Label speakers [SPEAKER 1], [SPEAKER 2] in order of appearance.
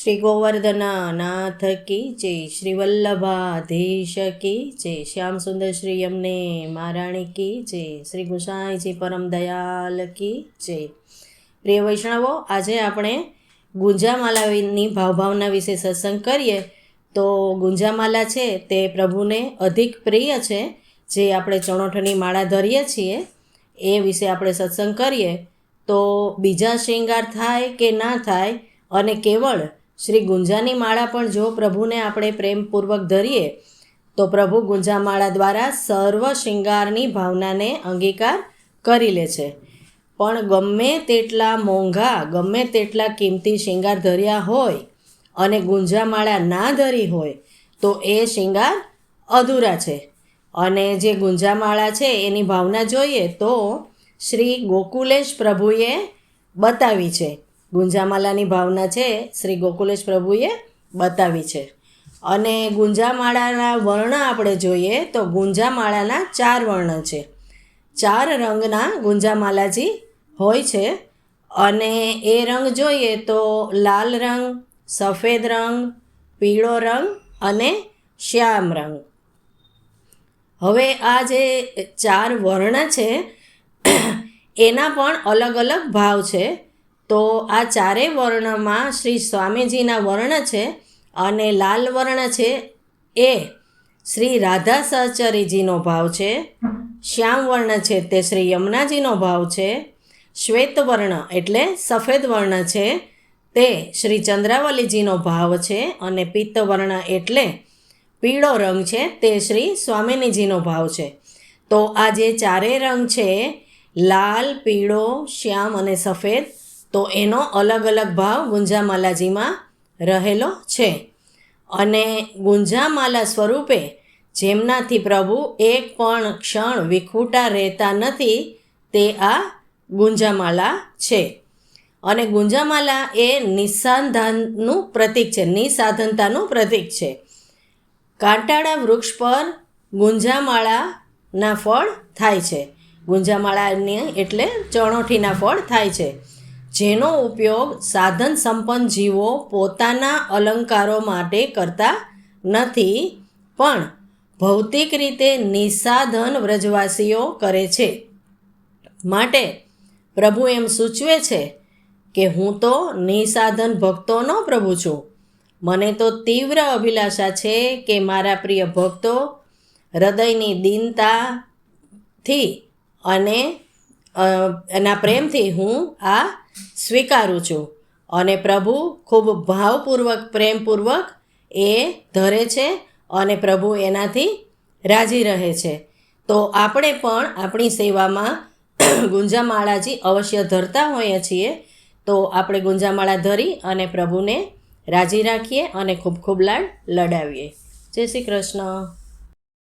[SPEAKER 1] શ્રી ગોવર્ધનાનાથ કી જય શ્રી વલ્લભાધીશ કી જય શ્યામ સુંદર શ્રી અમને મહારાણી કી જય શ્રી ગુસાઈજી પરમ દયાલ કી જય. પ્રિય વૈષ્ણવો, આજે આપણે ગુંજામાલાની ભાવભાવના વિશે સત્સંગ કરીએ. તો ગુંજામાલા છે તે પ્રભુને અધિક પ્રિય છે, જે આપણે ચણોઠની માળા ધરીએ છીએ, એ વિશે આપણે સત્સંગ કરીએ. તો બીજા શૃંગાર થાય કે ના થાય, અને કેવળ શ્રી ગુંજાની માળા પણ જો પ્રભુને આપણે પ્રેમપૂર્વક ધરીએ, તો પ્રભુ ગુંજામાળા દ્વારા સર્વ શૃંગારની ભાવનાને અંગીકાર કરી લે છે. પણ ગમે તેટલા મોંઘા, ગમે તેટલા કિંમતી શૃંગાર ધર્યા હોય અને ગુંજામાળા ના ધરી હોય, તો એ શૃંગાર અધૂરા છે. અને જે ગુંજામાળા છે, એની ભાવના જોઈએ તો શ્રી ગોકુલેશ પ્રભુએ બતાવી છે ગુંજામાલાની ભાવના છે, શ્રી ગોકુલેશ પ્રભુએ બતાવી છે. અને ગુંજામાળાના વર્ણ આપણે જોઈએ તો ગુંજામાળાના ચાર વર્ણ છે. ચાર રંગના ગુંજામાલાજી હોય છે અને એ રંગ જોઈએ તો લાલ રંગ, સફેદ રંગ, પીળો રંગ અને શ્યામ રંગ. હવે આ જે ચાર વર્ણ છે, એના પણ અલગ અલગ ભાવ છે. તો આ ચારેય વર્ણમાં શ્રી સ્વામીજીના વર્ણ છે અને લાલ વર્ણ છે એ શ્રી રાધા સહચરીજીનો ભાવ છે, શ્યામ વર્ણ છે તે શ્રી યમુનાજીનો ભાવ છે, શ્વેત વર્ણ એટલે સફેદ વર્ણ છે તે શ્રી ચંદ્રાવલીજીનો ભાવ છે અને પિત્ત વર્ણ એટલે પીળો રંગ છે તે શ્રી સ્વામિનીજીનો ભાવ છે. તો આ જે ચારેય રંગ છે, લાલ, પીળો, શ્યામ અને સફેદ તો એનો અલગ અલગ ભાવ ગુંજામાલાજીમાં રહેલો છે. અને ગુંજામાલા સ્વરૂપે જેમનાથી પ્રભુ એક પણ ક્ષણ વિખૂટા રહેતા નથી, તે આ ગુંજામાલા છે. અને ગુંજામાલા એ નિસાધાનનું પ્રતીક છે, નિસાધનતાનું પ્રતીક છે. કાંટાળા વૃક્ષ પર ગુંજામાળાના ફળ થાય છે. ગુંજામાળાની એટલે ચણોઠીના ફળ થાય છે. જેનો ઉપયોગ સાધન સંપન્ન જીવો પોતાના અલંકારો માટે કરતા નથી, પણ ભૌતિક રીતે નિસાધન વ્રજવાસીઓ કરે છે. માટે પ્રભુ એમ સૂચવે છે કે હું તો નિસાધન ભક્તોનો પ્રભુ છું. મને તો તીવ્ર અભિલાષા છે કે મારા પ્રિય ભક્તો હૃદયની દીનતાથી અને એના પ્રેમથી હું આ સ્વીકારું છું. અને પ્રભુ ખૂબ ભાવપૂર્વક, પ્રેમપૂર્વક એ ધરે છે અને પ્રભુ એનાથી રાજી રહે છે. તો આપણે પણ આપણી સેવામાં ગુંજામાળાજી અવશ્ય ધરતા હોઈએ છીએ. તો આપણે ગુંજામાળા ધરી અને પ્રભુને રાજી રાખીએ અને ખૂબ ખૂબ લાડ લડાવીએ. જય શ્રી કૃષ્ણ.